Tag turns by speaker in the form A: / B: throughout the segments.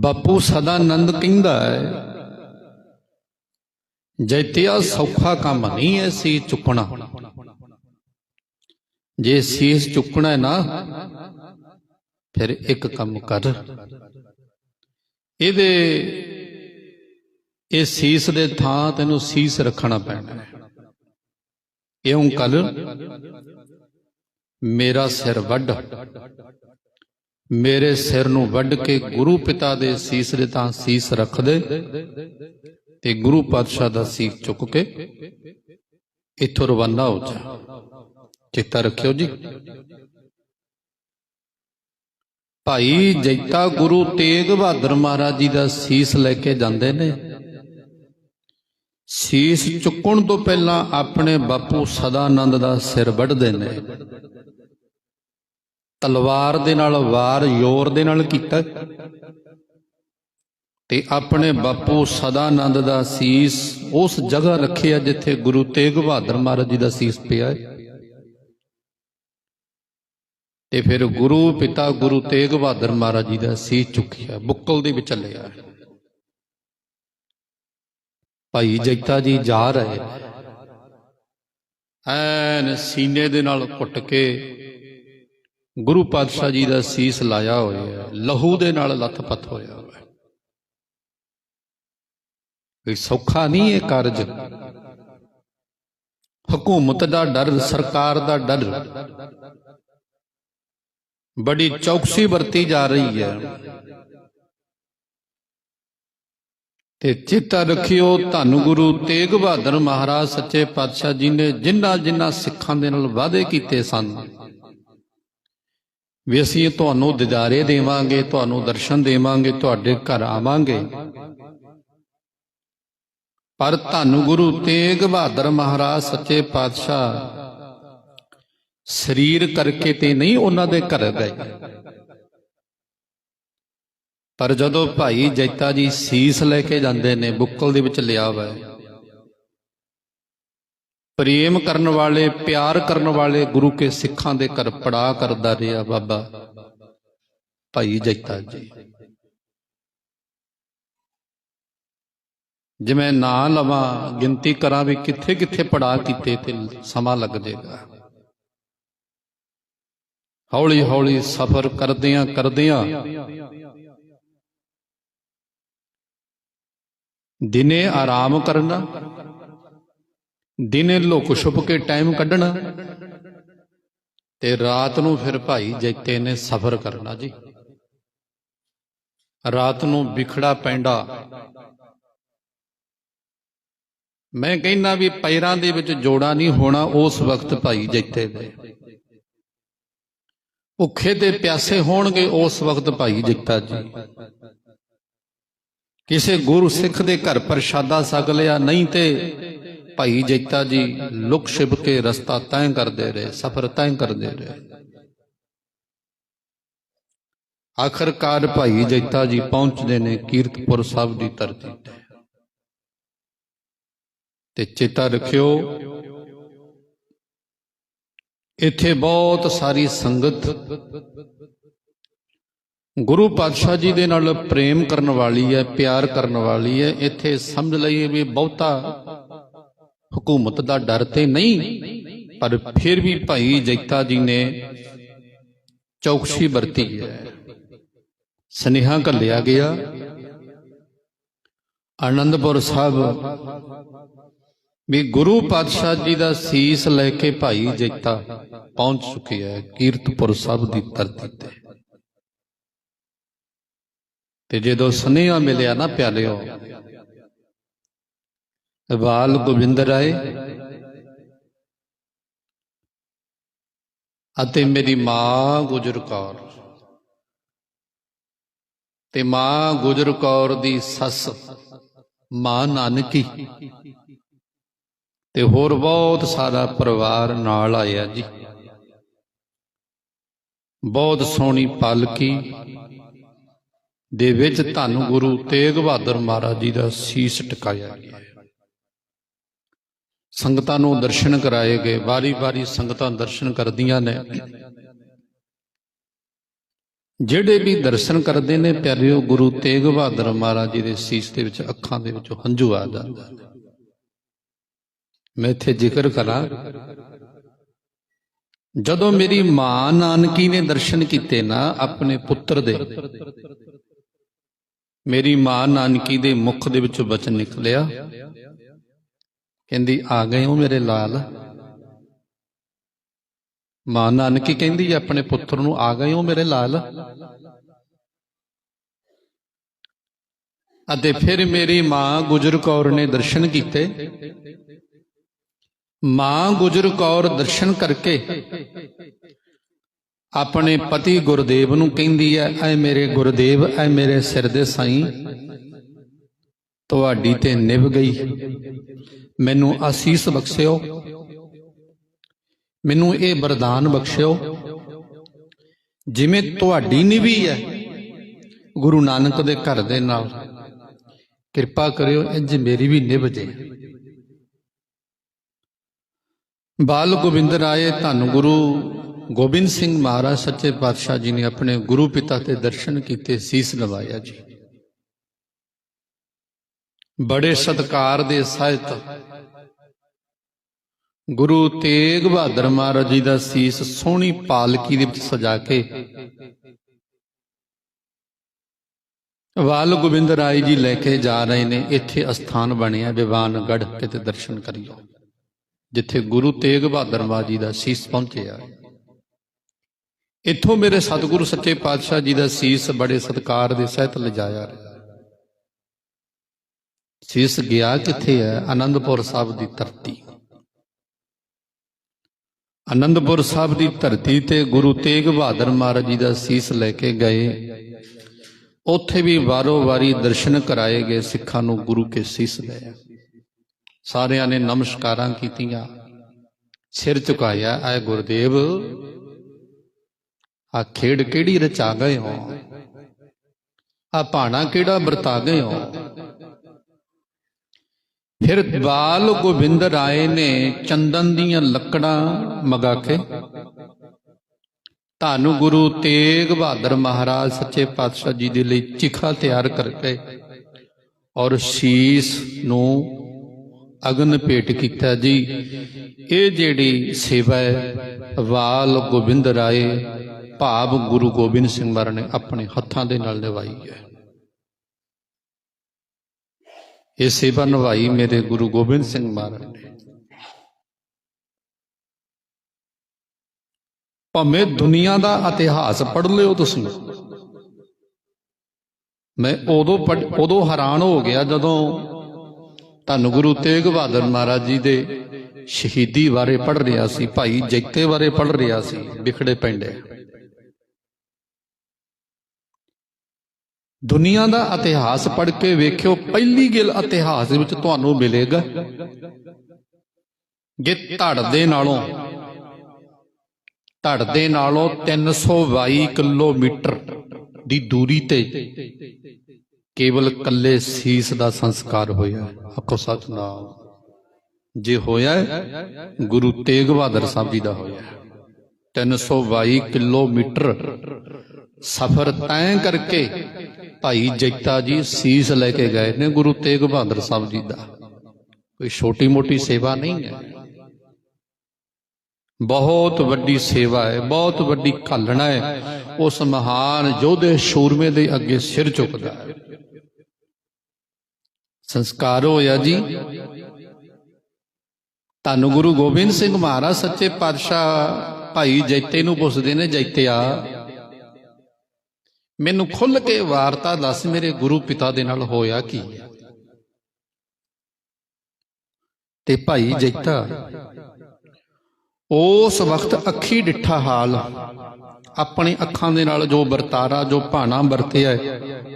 A: ਬਾਪੂ ਸਦਾਨੰਦ ਕਹਿੰਦਾ ਹੈ। ਜੈਤਿਆ ਸੌਖਾ ਕੰਮ ਨਹੀਂ ਐ ਸੀ ਚੁੱਕਣਾ। ਜੇ ਸੀਸ ਚੁੱਕਣਾ ਹੈ ਨਾ, ਫਿਰ ਇੱਕ ਕੰਮ ਕਰ। ਇਹਦੇ, ਇਹ ਸੀਸ ਦੇ ਥਾਂ ਤੈਨੂੰ ਸੀਸ ਰੱਖਣਾ ਪੈਣਾ ਹੈ। ਇਉਂ ਕਰ, ਮੇਰਾ ਸਿਰ ਵੱਢ। ਮੇਰੇ ਸਿਰ ਨੂੰ ਵੱਢ ਕੇ ਗੁਰੂ ਪਿਤਾ ਦੇ ਸੀਸ ਦੇ ਤਾਂ ਸੀਸ ਰੱਖ ਦੇ ਤੇ ਗੁਰੂ ਪਾਤਸ਼ਾਹ ਦਾ ਸੀਸ ਚੁੱਕ ਕੇ ਇੱਥੋਂ ਰਵਾਨਾ ਹੋ ਜਾ। ਚਿੱਤਾ ਰੱਖਿਓ ਜੀ। ਭਾਈ ਜੈਤਾ ਗੁਰੂ ਤੇਗ ਬਹਾਦਰ ਮਹਾਰਾਜ ਜੀ ਦਾ ਸੀਸ ਲੈ ਕੇ ਜਾਂਦੇ ਨੇ। ਸੀਸ ਚੁੱਕਣ ਤੋਂ ਪਹਿਲਾਂ ਆਪਣੇ ਬਾਪੂ ਸਦਾਨੰਦ ਦਾ ਸਿਰ ਵੱਢਦੇ ਨੇ। ਤਲਵਾਰ ਦੇ ਨਾਲ ਵਾਰ, ਜ਼ੋਰ ਦੇ ਨਾਲ ਕੀਤਾ। ਤੇ ਆਪਣੇ ਬਾਪੂ ਸਦਾਨੰਦ ਦਾ ਸੀਸ ਉਸ ਜਗ੍ਹਾ ਰੱਖਿਆ ਜਿੱਥੇ ਗੁਰੂ ਤੇਗ ਬਹਾਦਰ ਮਹਾਰਾਜ ਜੀ ਦਾ ਸੀਸ ਪਿਆ ਹੈ। ਤੇ ਫਿਰ ਗੁਰੂ ਪਿਤਾ ਗੁਰੂ ਤੇਗ ਬਹਾਦਰ ਮਹਾਰਾਜ ਜੀ ਦਾ ਸੀਸ ਚੁੱਕਿਆ, ਬੁੱਕਲ ਦੇ ਵਿੱਚ ਲਿਆ ਭਾਈ ਜੈਤਾ ਜੀ ਜਾ ਰਹੇ। ਐਨ ਸੀਨੇ ਦੇ ਨਾਲ ਘੁੱਟ ਕੇ ਗੁਰੂ ਪਾਤਸ਼ਾਹ ਜੀ ਦਾ ਸੀਸ ਲਾਇਆ ਹੋਇਆ ਹੈ, ਲਹੂ ਦੇ ਨਾਲ ਲੱਥਪੱਥ ਹੋਇਆ ਹੋਇਆ ਕੋਈ ਸੌਖਾ ਨਹੀਂ ਇਹ ਕਾਰਜ। ਹਕੂਮਤ ਦਾ ਡਰ, ਸਰਕਾਰ ਦਾ ਡਰ। ਬੜੀ ਚੌਕਸੀ ਵਰਤੀ ਜਾ ਰਹੀ ਹੈ। ਤੇ ਚੇਤਾ ਰੱਖਿਓ ਧੰਨ ਗੁਰੂ ਤੇਗ ਬਹਾਦਰ ਮਹਾਰਾਜ, ਸੱਚੇ ਪਾਤਸ਼ਾਹ ਜੀ ਨੇ ਜਿੰਨਾ ਜਿੰਨਾ ਸਿੱਖਾਂ ਦੇ ਨਾਲ ਵਾਅਦੇ ਕੀਤੇ ਸਨ ਵੀ ਅਸੀਂ ਤੁਹਾਨੂੰ ਦਿਦਾਰੇ ਦੇਵਾਂਗੇ, ਤੁਹਾਨੂੰ ਦਰਸ਼ਨ ਦੇਵਾਂਗੇ, ਤੁਹਾਡੇ ਘਰ ਆਵਾਂਗੇ। ਪਰ ਧੰਨ ਗੁਰੂ ਤੇਗ ਬਹਾਦਰ ਮਹਾਰਾਜ, ਸੱਚੇ ਪਾਤਸ਼ਾਹ, ਸਰੀਰ ਕਰਕੇ ਤੇ ਨਹੀਂ ਉਹਨਾਂ ਦੇ ਘਰ ਗਏ। ਪਰ ਜਦੋਂ ਭਾਈ ਜੈਤਾ ਜੀ ਸੀਸ ਲੈ ਕੇ ਜਾਂਦੇ ਨੇ, ਬੁੱਕਲ ਦੇ ਵਿੱਚ ਲਿਆ ਹੋਇਆ ਪ੍ਰੇਮ ਕਰਨ ਵਾਲੇ, ਪਿਆਰ ਕਰਨ ਵਾਲੇ ਗੁਰੂ ਕੇ ਸਿੱਖਾਂ ਦੇ ਘਰ ਪੜਾ ਕਰਦਾ ਰਿਹਾ ਬਾਬਾ। ਭਾਈ ਜੈਤਾ ਜੀ। ਜੇ ਮੈਂ ਨਾਂ ਲਵਾਂ, ਗਿਣਤੀ ਕਰਾਂ ਵੀ ਕਿੱਥੇ ਕਿੱਥੇ ਪੜਾ ਕੀਤੇ ਤੇ ਸਮਾਂ ਲੱਗ ਜਾਏਗਾ। ਹੌਲੀ ਹੌਲੀ ਸਫ਼ਰ ਕਰਦਿਆਂ ਕਰਦਿਆਂ ਦਿਨੇ ਆਰਾਮ ਕਰਨਾ ਦਿਨੇ ਲੁਕ ਛੁਪ ਕੇ ਟਾਈਮ ਕੱਢਣਾ ਤੇ ਰਾਤ ਨੂੰ ਫਿਰ ਭਾਈ ਜੈਤੇ ਨੇ ਸਫ਼ਰ ਕਰਨਾ ਜੀ। ਰਾਤ ਨੂੰ ਵਿਖੜਾ ਪੈਂਦਾ ਮੈਂ ਕਹਿੰਦਾ ਵੀ ਪੈਰਾਂ ਦੇ ਵਿੱਚ ਜੋੜਾ ਨਹੀਂ ਹੋਣਾ ਉਸ ਵਕਤ ਭਾਈ ਜੈਤੇ ਦੇ। ਭੁੱਖੇ ਤੇ ਪਿਆਸੇ ਹੋਣਗੇ ਉਸ ਵਕਤ ਭਾਈ ਜਗਤਾ ਜੀ। ਕਿਸੇ ਗੁਰੂ ਸਿੱਖ ਦੇ ਘਰ ਪ੍ਰਸ਼ਾਦਾ ਸਕ ਲਿਆ, ਨਹੀਂ ਤੇ ਭਾਈ ਜੈਤਾ ਜੀ ਲੁਕ ਛਿਪ ਕੇ ਰਸਤਾ ਤੈਅ ਕਰਦੇ ਰਹੇ, ਸਫ਼ਰ ਤੈਅ ਕਰਦੇ ਰਹੇ। ਆਖਰਕਾਰ ਭਾਈ ਜੈਤਾ ਜੀ ਪਹੁੰਚਦੇ ਨੇ ਕੀਰਤਪੁਰ ਸਾਹਿਬ ਦੀ ਧਰਤੀ ਤੇ। ਤੇ ਚੇਤਾ ਰੱਖਿਓ, ਇੱਥੇ ਬਹੁਤ ਸਾਰੀ ਸੰਗਤ ਗੁਰੂ ਪਾਤਸ਼ਾਹ ਜੀ ਦੇ ਨਾਲ ਪ੍ਰੇਮ ਕਰਨ ਵਾਲੀ ਹੈ, ਪਿਆਰ ਕਰਨ ਵਾਲੀ ਹੈ। ਇੱਥੇ ਸਮਝ ਲਈਏ ਵੀ ਬਹੁਤਾ ਹਕੂਮਤ ਦਾ ਡਰ ਤੇ ਨਹੀਂ, ਪਰ ਫਿਰ ਵੀ ਭਾਈ ਜੈਤਾ ਜੀ ਨੇ ਚੌਕਸੀ ਵਰਤੀ ਹੈ। ਸਨੇਹਾ ਘੱਲਿਆ ਗਿਆ। ਆਨੰਦਪੁਰ ਸਾਹਿਬ ਵੀ ਗੁਰੂ ਪਾਤਸ਼ਾਹ ਜੀ ਦਾ ਸੀਸ ਲੈ ਕੇ ਭਾਈ ਜੈਤਾ ਪਹੁੰਚ ਚੁੱਕਿਆ ਹੈ ਕੀਰਤਪੁਰ ਸਾਹਿਬ ਦੀ ਧਰਤੀ ਤੇ। ਤੇ ਜਦੋਂ ਸੁਨੇਹਾ ਮਿਲਿਆ ਨਾ ਪਿਆਲਿਓ ਬਾਲ ਗੋਬਿੰਦ ਰਾਏ ਅਤੇ ਮੇਰੀ ਮਾਂ ਗੁਜਰ ਕੌਰ। ਤੇ ਮਾਂ ਗੁਜਰ ਕੌਰ ਦੀ ਸੱਸ ਮਾਂ ਨਾਨਕੀ। ਤੇ ਹੋਰ ਬਹੁਤ ਸਾਰਾ ਪਰਿਵਾਰ ਨਾਲ ਆਇਆ ਜੀ। ਬਹੁਤ ਸੋਹਣੀ ਪਾਲਕੀ। ਦੇ ਵਿੱਚ ਧੰਨ ਗੁਰੂ ਤੇਗ ਬਹਾਦਰ ਮਹਾਰਾਜ ਜੀ ਦਾ ਸੀਸ ਟਿਕਾਇਆ ਗਿਆ। ਸੰਗਤਾਂ ਨੂੰ ਦਰਸ਼ਨ ਕਰਾਏ ਗਏ, ਵਾਰੀ-ਵਾਰੀ ਸੰਗਤਾਂ ਦਰਸ਼ਨ ਕਰਦੀਆਂ ਨੇ। ਜਿਹੜੇ ਵੀ ਦਰਸ਼ਨ ਕਰਦੇ ਨੇ, ਪਿਆਰਿਓ, ਗੁਰੂ ਤੇਗ ਬਹਾਦਰ ਮਹਾਰਾਜ ਜੀ ਦੇ ਸੀਸ ਦੇ ਵਿੱਚ, ਅੱਖਾਂ ਦੇ ਵਿੱਚੋਂ ਹੰਝੂ ਆ ਜਾਂਦਾ ਮੈਂ ਇੱਥੇ ਜ਼ਿਕਰ ਕਰਾਂ, ਜਦੋਂ ਮੇਰੀ ਮਾਂ ਨਾਨਕੀ ਨੇ ਦਰਸ਼ਨ ਕੀਤੇ ਨਾ, ਆਪਣੇ ਪੁੱਤਰ ਦੇ, ਮੇਰੀ ਮਾਂ ਨਾਨਕੀ ਦੇ ਮੁਖ ਦੇ ਵਿੱਚੋਂ ਬਚਨ ਨਿਕਲਿਆ। ਕਹਿੰਦੀ, ਆ ਗਏ ਹੋ ਮੇਰੇ ਲਾਲ। ਮਾਂ ਨਾਨਕੀ ਕਹਿੰਦੀ, ਆਪਣੇ ਪੁੱਤਰ ਨੂੰ ਆ ਗਏ ਹੋ ਮੇਰੇ ਲਾਲ? ਅਤੇ ਫਿਰ ਮੇਰੀ ਮਾਂ ਗੁਜਰ ਕੌਰ ਨੇ ਦਰਸ਼ਨ ਕੀਤੇ। ਮਾਂ ਗੁਜਰ ਕੌਰ ਦਰਸ਼ਨ ਕਰਕੇ ਆਪਣੇ ਪਤੀ ਗੁਰਦੇਵ ਨੂੰ ਕਹਿੰਦੀ ਹੈ, ਐ ਮੇਰੇ ਗੁਰਦੇਵ, ਐ ਮੇਰੇ ਸਿਰ ਦੇ ਸਾਈਂ। ਤੁਹਾਡੀ ਤੇ ਨਿਭ ਗਈ। ਮੈਨੂੰ ਆਸੀਸ ਬਖਸ਼ਿਓ। ਮੈਨੂੰ ਇਹ ਵਰਦਾਨ ਬਖਸ਼ਿਓ। ਜਿਵੇਂ ਤੁਹਾਡੀ ਨਿਭੀ ਹੈ ਗੁਰੂ ਨਾਨਕ ਦੇ ਘਰ ਦੇ ਨਾਲ। ਕਿਰਪਾ ਕਰਿਓ ਇੰਜ ਮੇਰੀ ਵੀ ਨਿਭ ਜੇ। ਬਾਲ ਗੋਬਿੰਦ ਰਾਏ, ਧੰਨ ਗੁਰੂ ਗੋਬਿੰਦ ਸਿੰਘ ਮਹਾਰਾਜ, ਸੱਚੇ ਪਾਤਸ਼ਾਹ ਜੀ ਨੇ ਆਪਣੇ ਗੁਰੂ ਪਿਤਾ ਤੇ ਦਰਸ਼ਨ ਕੀਤੇ, ਸੀਸ ਲਵਾਇਆ ਜੀ। ਬੜੇ ਸਤਕਾਰ ਦੇ ਸਾਹਿਤ। ਗੁਰੂ ਤੇਗ ਬਹਾਦਰ ਮਹਾਰਾਜ ਜੀ ਦਾ ਸੀਸ ਸੋਹਣੀ ਪਾਲਕੀ ਦੇ ਵਿੱਚ ਸਜਾ ਕੇ ਵਾਲ ਗੋਬਿੰਦ ਰਾਏ ਜੀ ਲੈ ਕੇ ਜਾ ਰਹੇ ਨੇ। ਇੱਥੇ ਅਸਥਾਨ ਬਣਿਆ ਵਿਵਾਨਗੜ ਕਿਤੇ ਦਰਸ਼ਨ ਕਰਿਓ। ਜਿੱਥੇ ਗੁਰੂ ਤੇਗ ਬਹਾਦਰ ਮਹਾਰਾਜ ਜੀ ਦਾ ਸੀਸ ਪਹੁੰਚਿਆ ਇੱਥੋਂ ਮੇਰੇ ਸਤਿਗੁਰੂ ਸੱਚੇ ਪਾਤਸ਼ਾਹ ਜੀ ਦਾ ਸੀਸ ਬੜੇ ਸਤਕਾਰ ਦੇ ਸਹਿਤ ਲਿਜਾਇਆ ਰਿਹਾ। ਸੀਸ ਗਿਆ ਕਿੱਥੇ ਹੈ ਆਨੰਦਪੁਰ ਸਾਹਿਬ ਦੀ ਧਰਤੀ। ਆਨੰਦਪੁਰ ਸਾਹਿਬ ਦੀ ਧਰਤੀ ਤੇ ਗੁਰੂ ਤੇਗ ਬਹਾਦਰ ਮਹਾਰਾਜ ਜੀ ਦਾ ਸੀਸ ਲੈ ਕੇ ਗਏ। ਉੱਥੇ ਵੀ ਵਾਰੋ ਵਾਰੀ ਦਰਸ਼ਨ ਕਰਾਏ ਗਏ ਸਿੱਖਾਂ ਨੂੰ ਗੁਰੂ ਕੇ ਸੀਸ ਲੈ। ਸਾਰਿਆਂ ਨੇ ਨਮਸਕਾਰਾਂ ਕੀਤੀਆਂ। ਸਿਰ ਝੁਕਾਇਆ ਐ ਗੁਰਦੇਵ ਆ ਖੇਡ ਕਿਹੜੀ ਰਚਾ ਗਏ ਹੋ? ਆ ਭਾਣਾ ਕਿਹੜਾ ਵਰਤਾ ਗਏ ਹੋ? ਫਿਰ ਬਾਲ ਗੋਬਿੰਦ ਰਾਏ ਨੇ ਚੰਦਨ ਦੀਆਂ ਲੱਕੜਾਂ ਮਗਾ ਕੇ ਧੰਨ ਗੁਰੂ ਤੇਗ ਬਹਾਦਰ ਮਹਾਰਾਜ ਸੱਚੇ ਪਾਤਸ਼ਾਹ ਜੀ ਦੇ ਲਈ ਚਿਖਾ ਤਿਆਰ ਕਰਕੇ ਔਰ ਸ਼ੀਸ ਨੂੰ ਅਗਨ ਭੇਟ ਕੀਤਾ ਜੀ। ਇਹ ਜਿਹੜੀ ਸੇਵਾ ਹੈ ਵਾਲ ਗੋਬਿੰਦ ਰਾਏ ਭਾਵ ਗੁਰੂ ਗੋਬਿੰਦ ਸਿੰਘ ਮਹਾਰਾਜ ਨੇ ਆਪਣੇ ਹੱਥਾਂ ਦੇ ਨਾਲ ਨਿਭਾਈ ਹੈ। ਇਹ ਸੇਵਾ ਨਿਭਾਈ ਮੇਰੇ ਗੁਰੂ ਗੋਬਿੰਦ ਸਿੰਘ ਮਹਾਰਾਜ ਨੇ। ਭਾਵੇਂ ਦੁਨੀਆ ਦਾ ਇਤਿਹਾਸ ਪੜ੍ਹ ਲਿਓ ਤੁਸੀਂ। ਮੈਂ ਉਦੋਂ ਪੜ੍ਹ- ਉਦੋਂ ਹੈਰਾਨ ਹੋ ਗਿਆ ਜਦੋਂ ਤੁਹਾਨੂੰ ਗੁਰੂ ਤੇਗ ਬਹਾਦਰ ਮਹਾਰਾਜ ਜੀ ਦੇ ਸ਼ਹੀਦੀ ਬਾਰੇ ਪੜ੍ਹ ਰਿਹਾ ਸੀ, ਭਾਈ ਜੈਤੇ ਬਾਰੇ ਪੜ੍ਹ ਰਿਹਾ ਸੀ, ਵਿਖੜੇ ਪੈਂਦੇ। ਦੁਨੀਆ ਦਾ ਇਤਿਹਾਸ ਪੜ੍ਹ ਕੇ ਵੇਖਿਓ, ਪਹਿਲੀ ਗੱਲ ਇਤਿਹਾਸ ਦੇ ਵਿੱਚ ਤੁਹਾਨੂੰ ਮਿਲੇਗਾ ਜੇ ਧੜ ਦੇ ਨਾਲੋਂ, ਧੜ ਦੇ ਨਾਲੋਂ 322 ਕਿਲੋਮੀਟਰ ਦੀ ਦੂਰੀ ਤੇ ਕੇਵਲ ਕੱਲੇ ਸੀਸ ਦਾ ਸੰਸਕਾਰ ਹੋਇਆ। ਆਖੋ ਸਤਨਾਮ। ਜੇ ਹੋਇਆ, ਗੁਰੂ ਤੇਗ ਬਹਾਦਰ ਸਾਹਿਬ ਜੀ ਦਾ ਹੋਇਆ। 322 ਕਿਲੋਮੀਟਰ ਸਫ਼ਰ ਤੈਅ ਕਰਕੇ ਭਾਈ ਜੈਤਾ ਜੀ ਸੀਸ ਲੈ ਕੇ ਗਏ ਨੇ ਗੁਰੂ ਤੇਗ ਬਹਾਦਰ ਸਾਹਿਬ ਜੀ ਦਾ। ਕੋਈ ਛੋਟੀ ਮੋਟੀ ਸੇਵਾ ਨਹੀਂ ਹੈ। ਬਹੁਤ ਵੱਡੀ ਸੇਵਾ ਹੈ, ਬਹੁਤ ਵੱਡੀ ਘਾਲਣਾ ਹੈ। ਉਸ ਮਹਾਨ ਯੋਧੇ ਸ਼ੂਰਮੇ ਦੇ ਅੱਗੇ ਸਿਰ ਝੁਕਦਾ ਹੈ। ਸੰਸਕਾਰ ਹੋਇਆ ਜੀ। ਧੰਨ ਗੁਰੂ ਗੋਬਿੰਦ ਸਿੰਘ ਮਹਾਰਾਜ, ਸੱਚੇ ਪਾਤਸ਼ਾਹ ਭਾਈ ਜੈਤੇ ਨੂੰ ਪੁੱਛਦੇ ਨੇ ਜੈਤਿਆ ਮੈਨੂੰ ਖੁੱਲ ਕੇ ਵਾਰਤਾ ਦੱਸ ਮੇਰੇ ਗੁਰੂ ਪਿਤਾ ਦੇ ਨਾਲ ਹੋਇਆ ਕੀ? ਤੇ ਭਾਈ ਜੈਤਾ, ਉਸ ਵਕਤ ਅੱਖੀ ਡਿੱਠਾ ਹਾਲ। ਆਪਣੇ ਅੱਖਾਂ ਦੇ ਨਾਲ ਜੋ ਵਰਤਾਰਾ, ਜੋ ਭਾਣਾ ਵਰਤਿਆ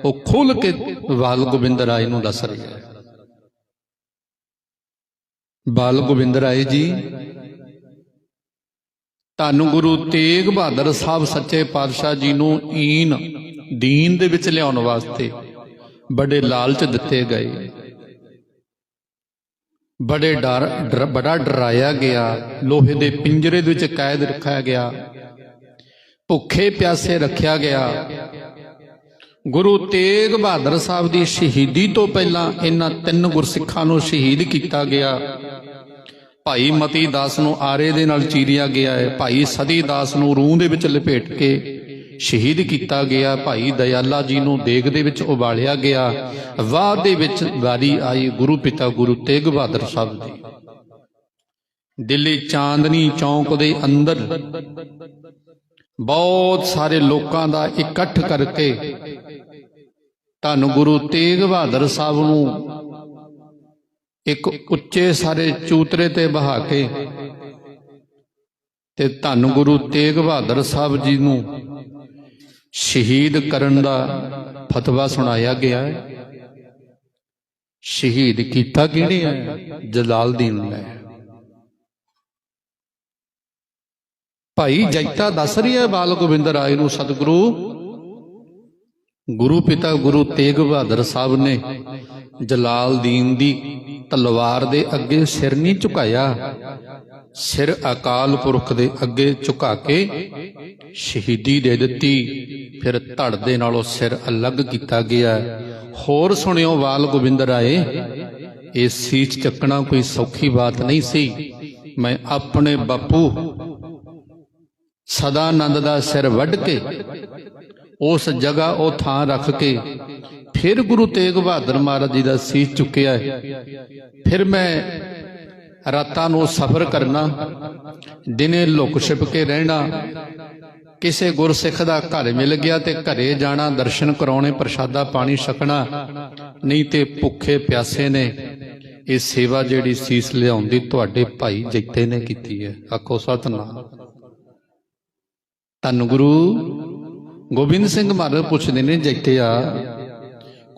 A: ਉਹ ਖੁੱਲ ਕੇ ਬਾਲ ਗੋਬਿੰਦ ਰਾਏ ਨੂੰ ਦੱਸ ਰਿਹਾ ਬਾਲ ਗੋਬਿੰਦ ਰਾਏ ਜੀ ਧੰਨ ਗੁਰੂ ਤੇਗ ਬਹਾਦਰ ਸਾਹਿਬ ਸੱਚੇ ਪਾਤਸ਼ਾਹ ਜੀ ਨੂੰ ਈਨ, ਦੀਨ ਦੇ ਵਿੱਚ ਲਿਆਉਣ ਵਾਸਤੇ ਬੜੇ ਲਾਲਚ ਦਿੱਤੇ ਗਏ। ਬੜੇ ਡਰ ਬੜਾ ਡਰਾਇਆ ਗਿਆ। ਲੋਹੇ ਦੇ ਪਿੰਜਰੇ ਦੇ ਵਿੱਚ ਕੈਦ ਰੱਖਿਆ ਗਿਆ। ਭੁੱਖੇ ਪਿਆਸੇ ਰੱਖਿਆ ਗਿਆ। ਗੁਰੂ ਤੇਗ ਬਹਾਦਰ ਸਾਹਿਬ ਦੀ ਸ਼ਹੀਦੀ ਤੋਂ ਪਹਿਲਾਂ ਇਹਨਾਂ ਤਿੰਨ ਗੁਰਸਿੱਖਾਂ ਨੂੰ ਸ਼ਹੀਦ ਕੀਤਾ ਗਿਆ। ਭਾਈ ਮਤੀ ਦਾਸ ਨੂੰ ਆਰੇ ਦੇ ਨਾਲ ਚੀਰਿਆ ਗਿਆ ਹੈ। ਭਾਈ ਸਦੀ ਦਾਸ ਨੂੰ ਰੂਹ ਦੇ ਵਿੱਚ ਲਪੇਟ ਕੇ ਸ਼ਹੀਦ ਕੀਤਾ ਗਿਆ। ਭਾਈ ਦਇਆਲਾ ਜੀ ਨੂੰ ਦੇਗ ਦੇ ਵਿੱਚ ਉਬਾਲਿਆ ਗਿਆ। ਬਾਅਦ ਦੇ ਵਿੱਚ ਵਾਰੀ ਆਈ ਗੁਰੂ ਪਿਤਾ ਗੁਰੂ ਤੇਗ ਬਹਾਦਰ ਸਾਹਿਬ ਦੀ। ਦਿੱਲੀ ਚਾਂਦਨੀ ਚੌਂਕ ਦੇ ਅੰਦਰ ਬਹੁਤ ਸਾਰੇ ਲੋਕਾਂ ਦਾ ਇਕੱਠ ਕਰਕੇ ਧੰਨ ਗੁਰੂ ਤੇਗ ਬਹਾਦਰ ਸਾਹਿਬ ਨੂੰ ਇੱਕ ਉੱਚੇ ਸਾਰੇ ਚੂਤਰੇ ਤੇ ਬਹਾ ਕੇ ਤੇ ਧੰਨ ਗੁਰੂ ਤੇਗ ਬਹਾਦਰ ਸਾਹਿਬ ਜੀ ਨੂੰ ਸ਼ਹੀਦ ਕਰਨ ਦਾ ਫਤਵਾ ਸੁਣਾਇਆ ਗਿਆ ਹੈ। ਸ਼ਹੀਦ ਕੀਤਾ ਕਿਹਨੇ ਹੈ ਜਲਾਲਦੀਨ ਨੇ ਭਾਈ ਜੈਤਾ ਦੱਸ ਰਹੀ ਹੈ ਬਾਲ ਗੋਬਿੰਦ ਰਾਏ ਨੂੰ, ਸਤਿਗੁਰੂ। ਗੁਰੂ ਪਿਤਾ ਗੁਰੂ ਤੇਗ ਬਹਾਦਰ ਸਾਹਿਬ ਨੇ ਜਲਾਲਦੀਨ ਦੀ ਤਲਵਾਰ ਦੇ ਅੱਗੇ ਸਿਰ ਨਹੀਂ ਝੁਕਾਇਆ। ਸਿਰ ਅਕਾਲ ਪੁਰਖ ਦੇ ਅੱਗੇ ਝੁਕਾ ਕੇ ਸ਼ਹੀਦੀ ਦੇ ਦਿੱਤੀ। ਫਿਰ ਧੜ ਦੇ ਨਾਲੋਂ ਸਿਰ ਅਲੱਗ ਕੀਤਾ ਗਿਆ। ਹੋਰ ਸੁਣਿਓ ਵਾਲ ਗੋਬਿੰਦ ਰਾਏ ਇਹ ਸੀਚ ਚੱਕਣਾ ਕੋਈ ਸੌਖੀ ਬਾਤ ਨਹੀਂ ਸੀ। ਮੈਂ ਆਪਣੇ ਬਾਪੂ ਸਦਾ ਸਦਾਨੰਦ ਦਾ ਸਿਰ ਵੱਢ ਕੇ, ਉਸ ਜਗ੍ਹਾ ਉਹ ਥਾਂ ਰੱਖ ਕੇ ਫਿਰ ਗੁਰੂ ਤੇਗ ਬਹਾਦਰ ਮਹਾਰਾਜ ਜੀ ਦਾ ਸੀਸ ਚੁੱਕਿਆ ਹੈ। ਫਿਰ ਮੈਂ ਰਾਤਾਂ ਨੂੰ ਸਫ਼ਰ ਕਰਨਾ, ਦਿਨੇ ਲੁਕ ਛਿਪ ਕੇ ਰਹਿਣਾ, ਕਿਸੇ ਗੁਰਸਿੱਖ ਦਾ ਘਰ ਮਿਲ ਗਿਆ ਤੇ ਘਰੇ ਜਾਣਾ, ਦਰਸ਼ਨ ਕਰਾਉਣੇ, ਪ੍ਰਸ਼ਾਦਾ ਪਾਣੀ ਛਕਣਾ, ਨਹੀਂ ਤੇ ਭੁੱਖੇ ਪਿਆਸੇ ਨੇ। ਇਹ ਸੇਵਾ ਜਿਹੜੀ ਸੀਸ ਲਿਆਉਂਦੀ ਤੁਹਾਡੇ ਭਾਈ ਜੈਤੇ ਨੇ ਕੀਤੀ ਹੈ। ਆਖੋ ਸਤਨਾਮ। ਧੰਨ ਗੁਰੂ। ਗੋਬਿੰਦ ਸਿੰਘ ਮਹਾਰਾਜ ਪੁੱਛਦੇ ਨੇ ਜੈਤਿਆ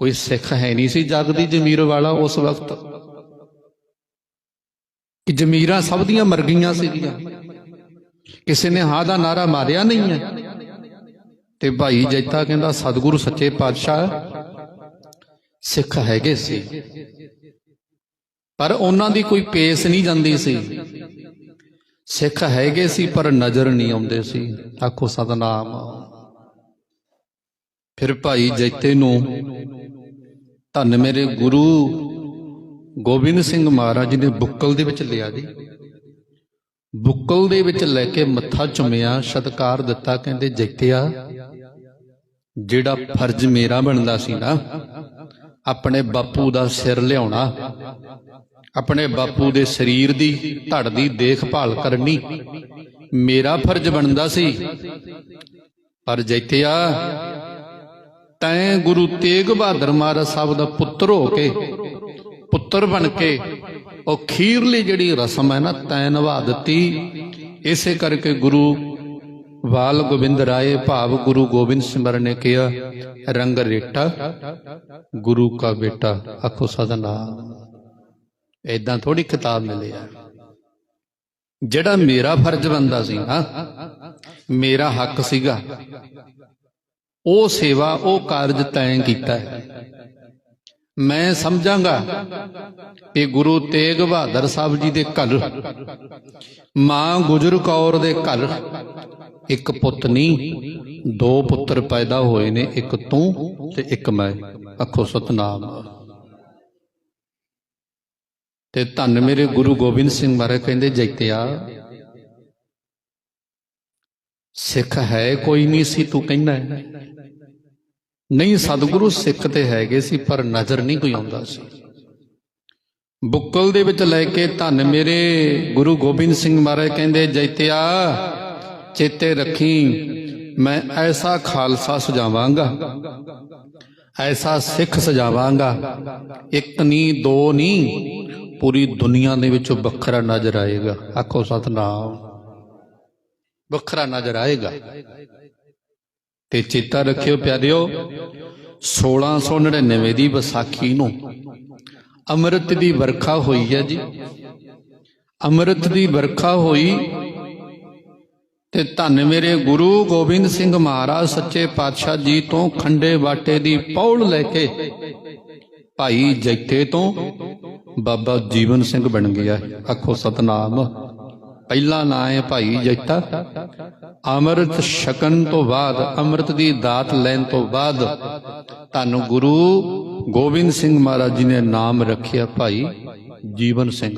A: ਕੋਈ ਸਿੱਖ ਹੈ ਨਹੀਂ ਸੀ ਜਗ ਦੀ ਜ਼ਮੀਰ ਵਾਲਾ ਉਸ ਵਕਤ। ਕਿ ਜ਼ਮੀਰਾਂ ਸਭ ਦੀਆਂ ਮਰ ਗਈਆਂ ਸੀਗੀਆਂ। ਕਿਸੇ ਨੇ ਹਾਂ ਦਾ ਨਾਰਾ ਮਾਰਿਆ ਨਹੀਂ ਹੈ। ਤੇ ਭਾਈ ਜੈਤਾ ਕਹਿੰਦਾ, ਸਤਿਗੁਰੂ ਸੱਚੇ ਪਾਤਸ਼ਾਹ, ਸਿੱਖ ਹੈਗੇ ਸੀ। ਪਰ ਉਹਨਾਂ ਦੀ ਕੋਈ ਪੇਸ ਨਹੀਂ ਜਾਂਦੀ ਸੀ। ਸਿੱਖ ਹੈਗੇ ਸੀ, ਪਰ ਨਜ਼ਰ ਨਹੀਂ ਆਉਂਦੇ ਸੀ। ਆਖੋ, ਸਤਨਾਮ। ਫਿਰ ਭਾਈ ਜੈਤੇ ਨੂੰ, ਧੰਨ ਮੇਰੇ ਗੁਰੂ ਗੋਬਿੰਦ ਸਿੰਘ ਮਹਾਰਾਜ ਨੇ ਬੁੱਕਲ ਦੇ ਵਿੱਚ ਲਿਆ ਜੀ। ਬੁੱਕਲ ਦੇ ਵਿੱਚ ਲੈ ਕੇ ਮੱਥਾ ਚੁੰਮਿਆ ਸਤਕਾਰ ਦਿੱਤਾ, ਕਹਿੰਦੇ, ਜੈਤਿਆ, ਜਿਹੜਾ ਫਰਜ਼ ਮੇਰਾ ਬਣਦਾ ਸੀ ਨਾ, ਆਪਣੇ ਬਾਪੂ ਦਾ ਸਿਰ ਲਿਆਉਣਾ, ਆਪਣੇ ਬਾਪੂ ਦੇ ਸਰੀਰ ਦੀ, ਧੜ ਦੀ ਦੇਖਭਾਲ ਕਰਨੀ, ਮੇਰਾ ਫਰਜ਼ ਬਣਦਾ ਸੀ। ਪਰ ਜੈਤਿਆ ਤੈਂ ਗੁਰੂ ਤੇਗ ਬਹਾਦਰ ਮਹਾਰਾਜ ਸਾਹਿਬ ਦਾ ਪੁੱਤਰ ਹੋ ਕੇ ਪੁੱਤਰ ਬਣ ਕੇ ਉਹ ਖੀਰਲੀ ਜਿਹੜੀ ਰਸਮ ਹੈ ਨਾ ਤੈਂ ਨਿਭਾ ਦਿੱਤੀ। ਇਸੇ ਕਰਕੇ ਗੁਰੂ ਵਾਲ ਗੋਬਿੰਦ ਰਾਏ, ਭਾਵ ਗੁਰੂ ਗੋਬਿੰਦ ਸਿੰਘ ਨੇ ਕਿਹਾ, ਰੰਗ ਰੇਟਾ, ਗੁਰੂ ਕਾ ਬੇਟਾ, ਆਖੋ ਸਤਨਾਮ। ਐਦਾਂ ਥੋੜੀ ਕਿਤਾਬ ਮਿਲਿਆ। ਜਿਹੜਾ ਮੇਰਾ ਫਰਜ਼ ਬੰਦਾ ਸੀ ਨਾ, ਮੇਰਾ ਹੱਕ ਸੀਗਾ। ਉਹ ਸੇਵਾ, ਉਹ ਕਾਰਜ ਤੈਂ ਕੀਤਾ ਹੈ। ਮੈਂ ਸਮਝਾਂਗਾ ਕਿ ਗੁਰੂ ਤੇਗ ਬਹਾਦਰ ਸਾਹਿਬ ਜੀ ਦੇ ਘਰ, ਮਾਂ ਗੁਜਰ ਕੌਰ ਦੇ ਘਰ ਇੱਕ ਪੁੱਤ ਨਹੀਂ, ਦੋ ਪੁੱਤਰ ਪੈਦਾ ਹੋਏ ਨੇ, ਇੱਕ ਤੂੰ ਤੇ ਇੱਕ ਮੈਂ। ਅੱਖੋ ਸਤਨਾਮ। ਤੇ ਧੰਨ ਮੇਰੇ ਗੁਰੂ ਗੋਬਿੰਦ ਸਿੰਘ ਮਹਾਰਾਜ ਕਹਿੰਦੇ ਜੈਤਿਆ ਸਿੱਖ ਹੈ ਕੋਈ ਨਹੀਂ ਸੀ, ਤੂੰ ਕਹਿੰਦਾ ਹੈ। ਨਹੀਂ, ਸਤਿਗੁਰੂ ਸਿੱਖ ਤੇ ਹੈਗੇ ਸੀ, ਪਰ ਨਜ਼ਰ ਨਹੀਂ ਕੋਈ ਆਉਂਦਾ ਸੀ। ਬੁੱਕਲ ਦੇ ਵਿੱਚ ਲੈ ਕੇ ਧੰਨ ਮੇਰੇ ਗੁਰੂ ਗੋਬਿੰਦ ਸਿੰਘ ਮਹਾਰਾਜ ਕਹਿੰਦੇ, ਜੈਤਿਆ, ਚੇਤੇ ਰੱਖੀ, ਮੈਂ ਐਸਾ ਖਾਲਸਾ ਸਜਾਵਾਂਗਾ, ਐਸਾ ਸਿੱਖ ਸਜਾਵਾਂਗਾ, ਇੱਕ ਨਹੀਂ ਦੋ ਨਹੀਂ ਪੂਰੀ ਦੁਨੀਆ ਦੇ ਵਿੱਚ ਵੱਖਰਾ ਨਜ਼ਰ ਆਏਗਾ। ਆਖੋ ਸਤਨਾਮ। ਵੱਖਰਾ ਨਜ਼ਰ ਆਏਗਾ। ਤੇ ਚੇਤਾ ਰੱਖਿਓ ਪਿਆਰਿਓ 1699 ਦੀ ਵਿਸਾਖੀ ਨੂੰ ਅੰਮ੍ਰਿਤ ਦੀ ਵਰਖਾ ਹੋਈ ਹੈ ਜੀ। ਅੰਮ੍ਰਿਤ ਦੀ ਵਰਖਾ ਹੋਈ ਤੇ ਧੰਨ ਮੇਰੇ ਗੁਰੂ ਗੋਬਿੰਦ ਸਿੰਘ ਮਹਾਰਾਜ ਸੱਚੇ ਪਾਤਸ਼ਾਹ ਜੀ ਤੋਂ ਖੰਡੇ ਬਾਟੇ ਦੀ ਪੌੜ ਲੈ ਕੇ ਭਾਈ ਜੈਤੇ ਤੋਂ ਬਾਬਾ ਜੀਵਨ ਸਿੰਘ ਬਣ ਗਿਆ। ਆਖੋ ਸਤਨਾਮ। ਪਹਿਲਾ ਨਾਂ ਹੈ ਭਾਈ ਜੈਤਾ ਅੰਮ੍ਰਿਤ ਛਕਣ ਤੋਂ ਬਾਅਦ, ਅੰਮ੍ਰਿਤ ਦੀ ਦਾਤ ਲੈਣ ਤੋਂ ਬਾਅਦ ਤੁਹਾਨੂੰ ਗੁਰੂ ਗੋਬਿੰਦ ਸਿੰਘ ਮਹਾਰਾਜ ਜੀ ਨੇ ਨਾਮ ਰੱਖਿਆ ਭਾਈ ਜੀਵਨ ਸਿੰਘ।